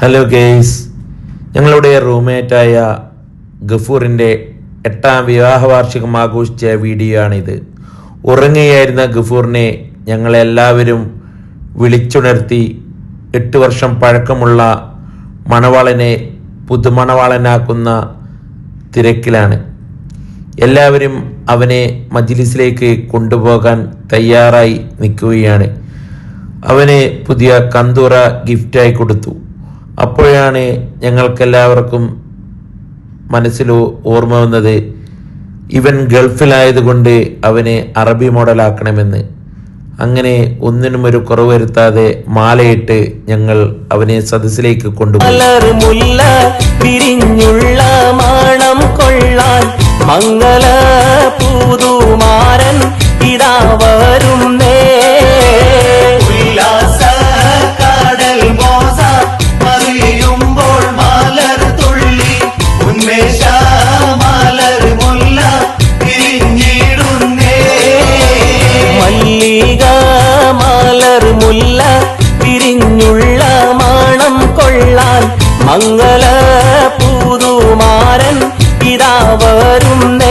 Hello guys ഞങ്ങളുടെ റൂംമേറ്റായ ഗഫൂറിന്റെ എട്ടാം വിവാഹ വാർഷികം ആഘോഷിച്ച വീഡിയോ ആണിത്. ഉറങ്ങുകയായിരുന്ന ഗഫൂറിനെ ഞങ്ങളെല്ലാവരും വിളിച്ചുണർത്തി എട്ട് വർഷം പഴക്കമുള്ള മണവാളനെ പുതുമണവാളനാക്കുന്ന തിരക്കിലാണ്. എല്ലാവരും അവനെ മജ്ലിസിലേക്ക് കൊണ്ടുപോകാൻ തയ്യാറായി നിൽക്കുകയാണ്. അവന് പുതിയ കന്തൂറ ഗിഫ്റ്റായി കൊടുത്തു. അപ്പോഴാണ് ഞങ്ങൾക്കെല്ലാവർക്കും മനസ്സിൽ ഓർമ്മ വന്നത് ഇവൻ ഗൾഫിലായതുകൊണ്ട് അവനെ അറബി മോഡലാക്കണമെന്ന്. അങ്ങനെ ഒന്നിനും ഒരു കുറവ് വരുത്താതെ മാലയിട്ട് ഞങ്ങൾ അവനെ സദസ്സിലേക്ക് കൊണ്ടുപോകും മാണം ഇതാ വരുന്നേ. കൊള്ളാൻ മംഗള പൂതുമാരൻ ഇതാ വരുന്നേ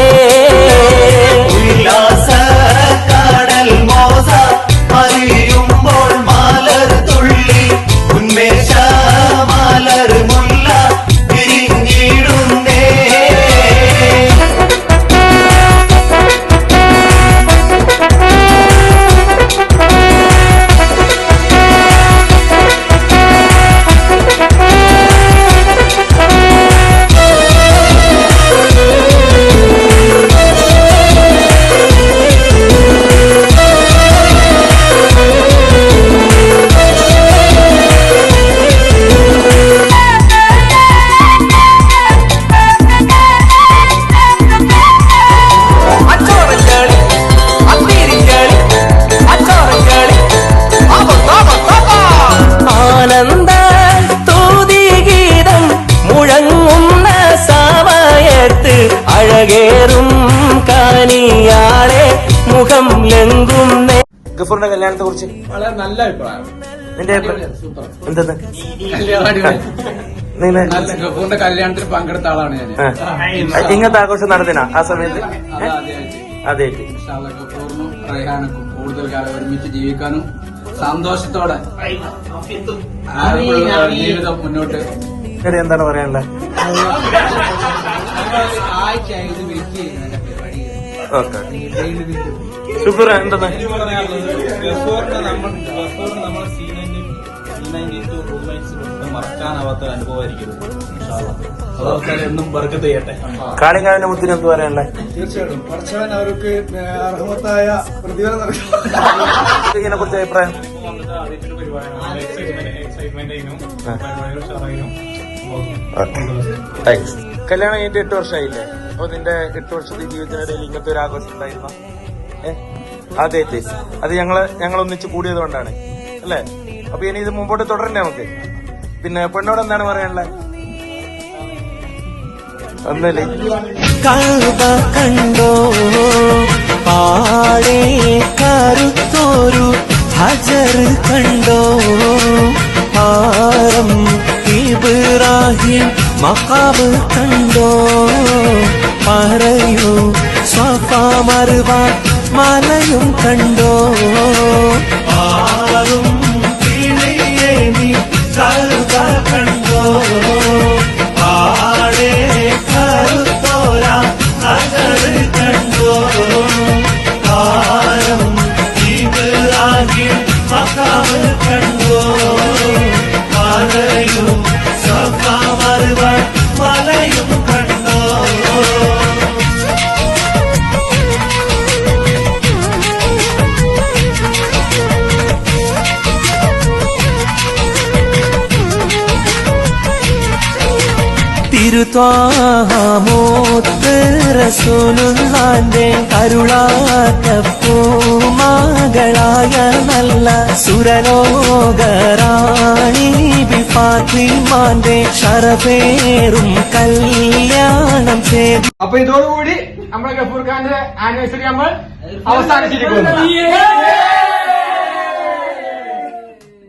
മുഖം ലംഘും ഗഫൂറിന്റെ കല്യാണത്തെ കുറിച്ച് വളരെ നല്ല അഭിപ്രായം. നിന്റെ എന്തെന്ന്? നല്ല ഗഫൂറിന്റെ കല്യാണത്തിൽ പങ്കെടുത്ത ആളാണ് ഞാൻ ഇങ്ങനത്തെ ആഘോഷം നടന്നിനാ ആ സമയത്ത്? അത് ഗഫൂറിനും റൈഹാനക്കും കൂടുതൽ കാലം ഒരുമിച്ച് ജീവിക്കാനും സന്തോഷത്തോടെ ജീവിതം മുന്നോട്ട് എന്താണ് പറയാനുള്ളത്? ഇത് വെയിറ്റ് ഓക്കെ. ഷുക്കൂർ റൂംമേറ്റ്സിന് മറക്കാനാവാത്ത അനുഭവമായിരിക്കും കാളികാവിന്റെ എന്ത് പറയാനുള്ളത് തീർച്ചയായിട്ടും. പഠിച്ചവൻ അവർക്ക് അർഹമത്തായ പ്രതിഫലം ഇതിനെ കുറിച്ച് അഭിപ്രായം? താങ്ക്സ് കല്യാണം കഴിഞ്ഞിട്ട് എട്ട് വർഷമായില്ലേ? അപ്പൊ നിന്റെ എട്ട് വർഷത്തെ ജീവിതത്തിനിടയിൽ ഇങ്ങനത്തെ ഒരു ആഘോഷം ഉണ്ടായിരുന്ന? അതെ അതെ. അത് ഞങ്ങൾ ഞങ്ങൾ ഒന്നിച്ച് കൂടിയത് കൊണ്ടാണ്. അല്ലേ? അപ്പൊ ഇനി ഇത് മുമ്പോട്ട് തുടരണ്ടേ നമുക്ക്? പിന്നെ പെണ്ണോട് എന്താണ് പറയാനുള്ളത് ഒന്നല്ലേ കണ്ടോ? പാടേ കറുത്തോരു ഹജർ കണ്ടോ? ആരം ഇബ്രാഹിം മക്കാബ് കണ്ടോ? பாறையோ சாப்பா மறுவா மலையும் கண்டோ? ஆறும் கண்டோ? ஆடே கருத்தோரா அகடு கண்டோ? ஆரம் இவராகி மக்காமல் തിരുത്വാമോത്ത് റസൂലുള്ളാന്റെ കരുളാറ്റ പൂമാകളായ നല്ല സുരലോകറാണി ബിഫാത്തിമാന്റെ ഷറഫേറും കല്യാണം ചെയ്തു. അപ്പൊ ഇതോടുകൂടി നമ്മുടെ ഗഫൂർ ഖാന്റെ ആനിവേഴ്സറി നമ്മൾ അവസാനിച്ചിരിക്കുന്നു